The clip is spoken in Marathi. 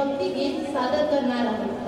देशभक्ती गीत सादर करणार आहे